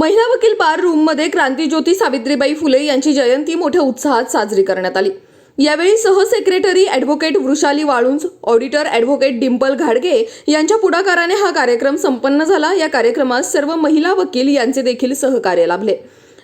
महिला वकील बार रूममध्ये क्रांतीज्योती सावित्रीबाई फुले यांची जयंती मोठ्या उत्साहात साजरी करण्यात आली. यावेळी सहसेक्रेटरी advocate Vrushali Walunj auditor advocate Dimple घाडगे यांच्या पुढाकाराने हा कार्यक्रम संपन्न झाला. या कार्यक्रमात सर्व महिला वकील यांचे देखील सहकार्य लाभले.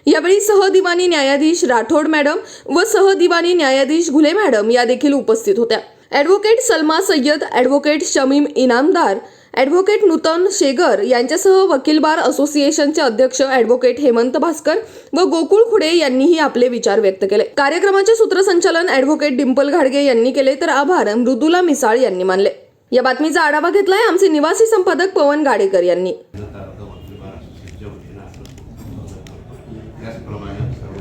यावेळी सहदिवानी न्यायाधीश राठोड मॅडम व सहदिवानी न्यायाधीश घुले मॅडम या देखील उपस्थित होत्या. Advocate Salma Sayyad advocate Shamim Inamdar advocate Nutan Shegar यांच्यासह वकील बार असोसिएशनचे अध्यक्ष ॲडव्होकेट हेमंत भास्कर व गोकुळ खुडे यांनीही आपले विचार व्यक्त केले. कार्यक्रमाचे सूत्रसंचालन ॲडव्होकेट डिंपल घाडगे यांनी केले तर आभार मृदुला मिसाळ यांनी मानले. या बातमीचा आढावा घेतलाय आमचे निवासी संपादक पवन गाडेकर यांनी. त्याचप्रमाणे सर्व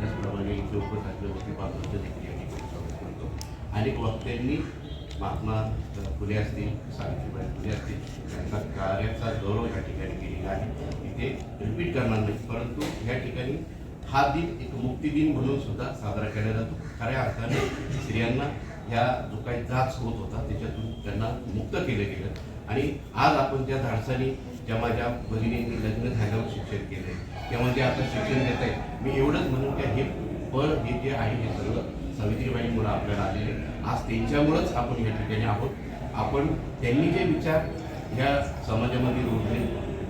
त्याचप्रमाणे इथे उपस्थित अनेक वक्त्यांनी महात्मा फुले असतील सावित्रीबाई फुले असतील त्यांचा कार्याचा गौरव या ठिकाणी केलेला आहे. इथे रिपीट करणार नाही परंतु या ठिकाणी हा दिन एक मुक्ती दिन म्हणून सुद्धा साजरा केला जातो. खऱ्या अर्थाने स्त्रियांना ह्या जो काही जाच होत होता त्याच्यातून त्यांना मुक्त केलं गेलं. आणि आज आपण ज्या धाडसाने ज्या माझ्या बहिणींनी लग्न झाल्यावर शिक्षण केलंय किंवा जे म्हणजे आता शिक्षण देत आहे मी एवढंच म्हणून की हे फळ हे जे आहे हे सर्व सावित्रीबाईंमुळं आपल्याला आलेले आज त्यांच्यामुळंच आपण या ठिकाणी आहोत. आपण त्यांनी जे विचार ह्या समाजामध्ये रुजले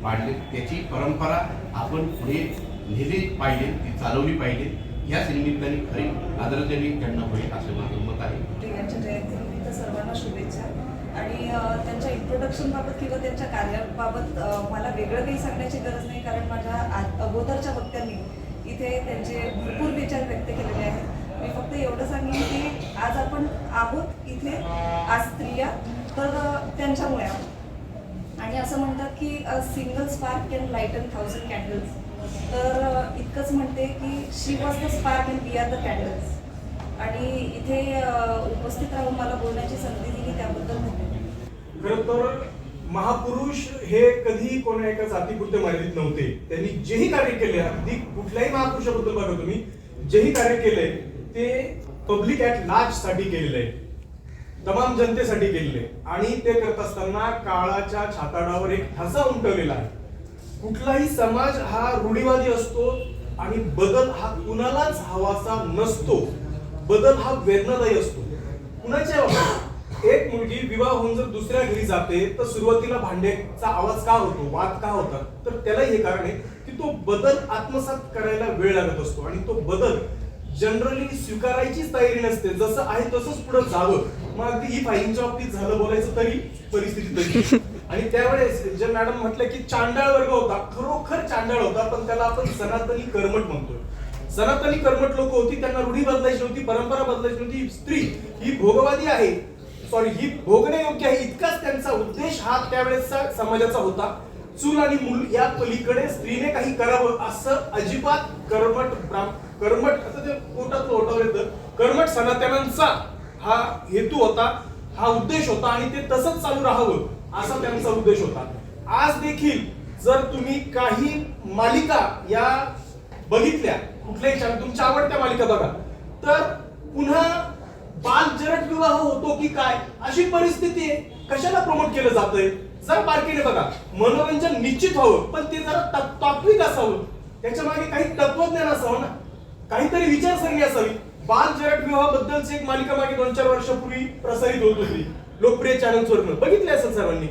पाडले त्याची परंपरा आपण पुढे नेली पाहिजे ती चालवली पाहिजे. याच निमित्ताने खरी आदरांजली त्यांना होईल असं माझं मत आहे. यांच्या जयंतीनिमित्त सर्वांना शुभेच्छा. आणि त्यांच्या इंट्रोडक्शन बाबत किंवा त्यांच्या कार्याबाबत मला वेगळं काही सांगण्याची गरज नाही कारण माझ्या अगोदरच्या वक्त्यांनी इथे त्यांचे भरपूर विचार व्यक्त केलेले आहेत. मी फक्त एवढं सांगेन की आज आपण आहोत इथे आज स्त्रिया तर त्यांच्यामुळे आहोत. आणि असं म्हणतात की a single spark can lighten thousand candles तर इतकंच म्हणते की she was the spark and we are the candles आणि इथे उपस्थित राहून मला बोलण्याची संधी दिली त्याबद्दल धन्यवाद. तर महापुरुष हे कधी कोणा एका जातीपुरते मर्यादित नव्हते. त्यांनी जेही कार्य केले अगदी कुठल्याही महापुरुषाबद्दल बघा तुम्ही जेही कार्य केले ते पब्लिक ऍट लार्जसाठी केलेलं आहे तमाम जनतेसाठी केलेले आणि ते करत असताना काळाच्या छाताडावर एक ठसा उमटवलेला आहे. कुठलाही समाज हा रूढीवादी असतो आणि बदल हा कुणालाच हवासा नसतो. बदल हा वेदनादायी असतो. कुणाच्या एक मुलगी विवाह होऊन जर दुसऱ्या घरी जाते तर सुरुवातीला भांड्याचा आवाज का होतो? वाद का होता तर त्याला हे कारण आहे की तो बदल आत्मसात करायला वेळ लागत असतो आणि तो बदल जनरली स्वीकारायचीच तयारी नसते. जसं आहे तसंच पुढे जावं. मग अगदी ही फाईनच्या बाबतीत झालं बोलायचं तरी परिस्थिती तरी आणि त्यावेळेस जे मॅडम म्हटलं की चांडाळ वर्ग होता. खरोखर चांडाळ होता पण त्याला आपण सनातनी कर्मट म्हणतोय. सनातनी कर्मट लोक होती त्यांना रूढी बदलायची होती परंपरा बदलायची होती. स्त्री ही भोगवादी आहे. सॉरी ही भोगणे योग्य आहे. इतकाच त्यांचा उद्देश हा त्यावेळेसचा समाजाचा होता. चूल आणि मूल या पलीकडे स्त्रीने काही करावं असं अजिबात कर्मट कर्मट असं ते पोटात ओटावर येतं. कर्मट सनातनांचा हा हेतू होता हा उद्देश होता आणि ते तसंच चालू राहावं असा त्यांचा उद्देश होता. आज देखील जर तुम्ही काही मालिका या बघितल्या कुठल्याही शाळेत तुमच्या आवडत्या मालिका बघा तर पुन्हा बाल जरट विवाह होतो की काय अशी परिस्थिती आहे. कशाला प्रमोट केलं जातंय? जरा बारकीने बघा मनोरंजन निश्चित व्हावं पण ते जरा तात्विक असावं. त्याच्यामागे काही तत्वज्ञान असावं ना. काहीतरी विचारसरणी असावी. बाल जरट विवाहाबद्दलची एक मालिका मागे दोन चार वर्षापूर्वी प्रसारित होत होती. लोकप्रिय चॅनल्सवरनं बघितले असेल सर्वांनी.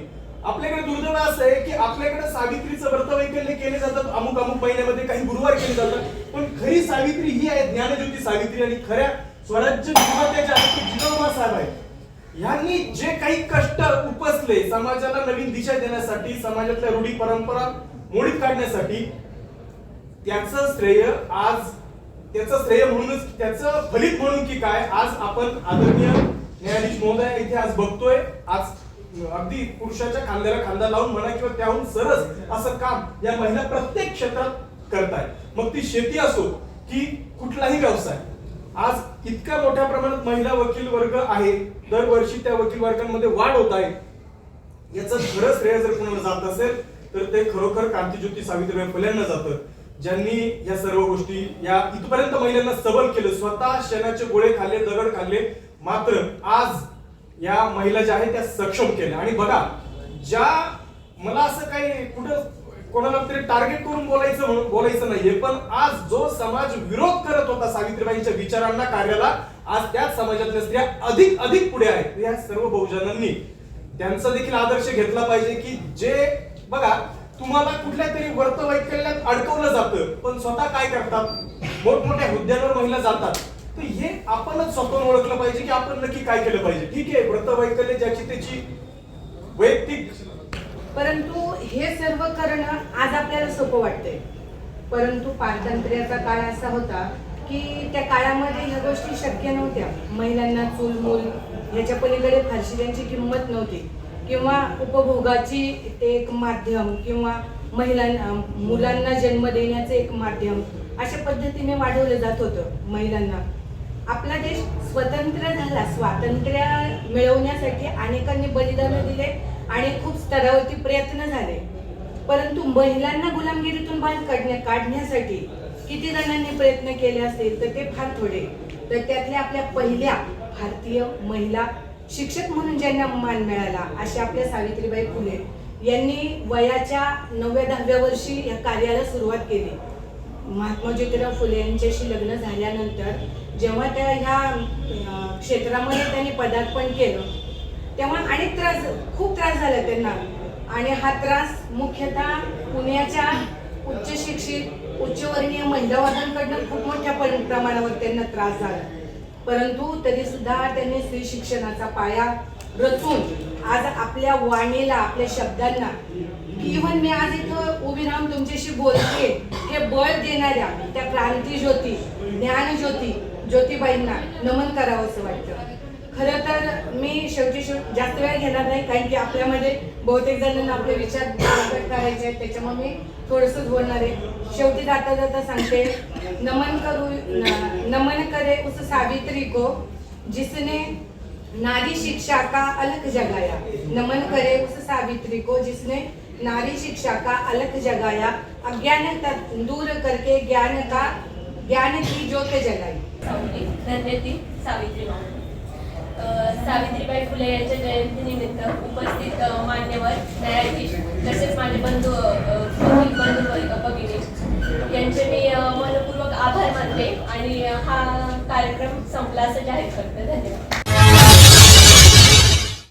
आपल्याकडे दुर्दैव असं आहे की आपल्याकडे सावित्रीचं व्रतवैकल्य केले जातात. अमुक अमुक महिन्यामध्ये काही गुरुवार केले जातात. पण खरी सावित्री ही आहे ज्ञानज्योती सावित्री आणि खऱ्या स्वराज्य निर्मात्याच्या आहेत जिजाऊमा साहेब आहेत. यांनी जे काही कष्ट उपसले समाजाला नवीन दिशा देण्यासाठी समाजातल्या रूढी परंपरा मोडीत काढण्यासाठी त्याच श्रेय आज त्याचं श्रेय म्हणूनच त्याचं फलित म्हणून की काय आज आपण आदरणीय न्यायाधीश महोदय इथे आज बघतोय. आज अगदी पुरुषाच्या खांद्याला खांदा लावून म्हणा किंवा त्याहून सरस असं काम या महिला प्रत्येक क्षेत्रात करताय मग ती शेती असो की कुठलाही व्यवसाय आज इतक्या मोठ्या प्रमाणात महिला वकील वर्ग आहे. दरवर्षी त्या वकील वर्गांमध्ये वाढ होत आहे. याचं खरं श्रेय जर कोणाला जात असेल तर ते खरोखर क्रांतीज्योती सावित्रीबाई फुल्यांना जातं. ज्यांनी या सर्व गोष्टी या इथपर्यंत महिलांना सबल केलं. स्वतः शेणाचे गोळे खाल्ले दगड खाल्ले मात्र आज या महिला ज्या आहेत त्या सक्षम केल्या. आणि बघा ज्या मला असं काही कुठं कोणाला तरी टार्गेट करून बोलायचं म्हणून बोलायचं नाहीये पण आज जो समाज विरोध करत होता सावित्रीबाईंच्या विचारांना कार्याला आज त्याच समाजातल्या स्त्रिया अधिक अधिक पुढे आहेत. या सर्व बहुजनांनी त्यांचा देखील आदर्श घेतला पाहिजे की जे बघा तुम्हाला कुठल्या तरी वर्तवैकल्यात अडकवलं जातं पण स्वतः काय करतात? मोठमोठ्या हुद्द्यांवर महिला जातात. तर हे आपणच स्वतःहून ओळखलं पाहिजे की आपण नक्की काय केलं पाहिजे. ठीक आहे व्रतवैकल्य ज्याची त्याची वैयक्तिक परंतु हे सर्व करणं आज आपल्याला सोपं वाटतंय. परंतु पारतंत्र्याचा काळ असा होता की त्या काळामध्ये ह्या गोष्टी शक्य नव्हत्या. महिलांना चूल मूल ह्याच्या पलीकडे फारशी त्यांची किंमत नव्हती. किंवा उपभोगाची ते एक माध्यम किंवा महिलांना मुलांना जन्म देण्याचं एक माध्यम अशा पद्धतीने वाढवलं जात होतं महिलांना. आपला देश स्वतंत्र झाला. स्वातंत्र्य मिळवण्यासाठी अनेकांनी बलिदान दिले. आणि खूप स्तरावरती प्रयत्न झाले. परंतु महिलांना गुलामगिरीतून बाहेर काढण्या काढण्यासाठी किती जणांनी प्रयत्न केले असतील तर ते फार थोडे. तर त्यातल्या आपल्या पहिल्या भारतीय महिला शिक्षक म्हणून ज्यांना मान मिळाला अशा आपल्या सावित्रीबाई फुले यांनी वयाच्या नवव्या दहाव्या वर्षी या कार्याला सुरुवात केली. महात्मा ज्योतिराव फुले यांच्याशी लग्न झाल्यानंतर जेव्हा त्या ह्या क्षेत्रामध्ये त्यांनी पदार्पण केलं तेव्हा अनेक त्रास खूप त्रास झाला त्यांना. आणि हा त्रास मुख्यतः पुण्याच्या उच्च शिक्षित उच्चवर्णीय महिलावादांकडनं खूप मोठ्या पण- प्रमाणावर त्यांना त्रास झाला. परंतु तरी सुद्धा त्यांनी स्त्री शिक्षणाचा पाया रचून आज आपल्या वाणीला आपल्या शब्दांना इव्हन मी आज इथं उभी राहून तुमच्याशी बोलते हे बळ देणाऱ्या त्या क्रांती ज्योती ज्ञान ज्योती ज्योतिबाईंना नमन करावं असं वाटतं. खरं तर मी शेवटी शेवट जास्त वेळ घेणार नाही कारण की आपल्यामध्ये बहुतेक जणांना आपले विचार प्रकट करायचे आहेत त्याच्यामुळे मी थोडंसंच बोलणार आहे. शेवटी जाता जाता सांगते नमन करू नमन करे उस सावित्री को जिसने नारी शिक्षा का अलग जगाया। नमन करे उस सावित्री को जिसने नारी शिक्षा का अलग जगाया। अज्ञान तक दूर करके ज्ञान का ज्ञान की ज्योत जगाई। धन्य धन्यती सावित्री सावित्रीबाई फुले यांच्या जयंतीनिमित्त उपस्थित मान्यवर न्यायाधीश तसेच माझे बंधू बंधू भगिनी यांचे मी मनपूर्वक आभार मानते आणि हा कार्यक्रम संपला असं जाहीर करते. धन्यवाद.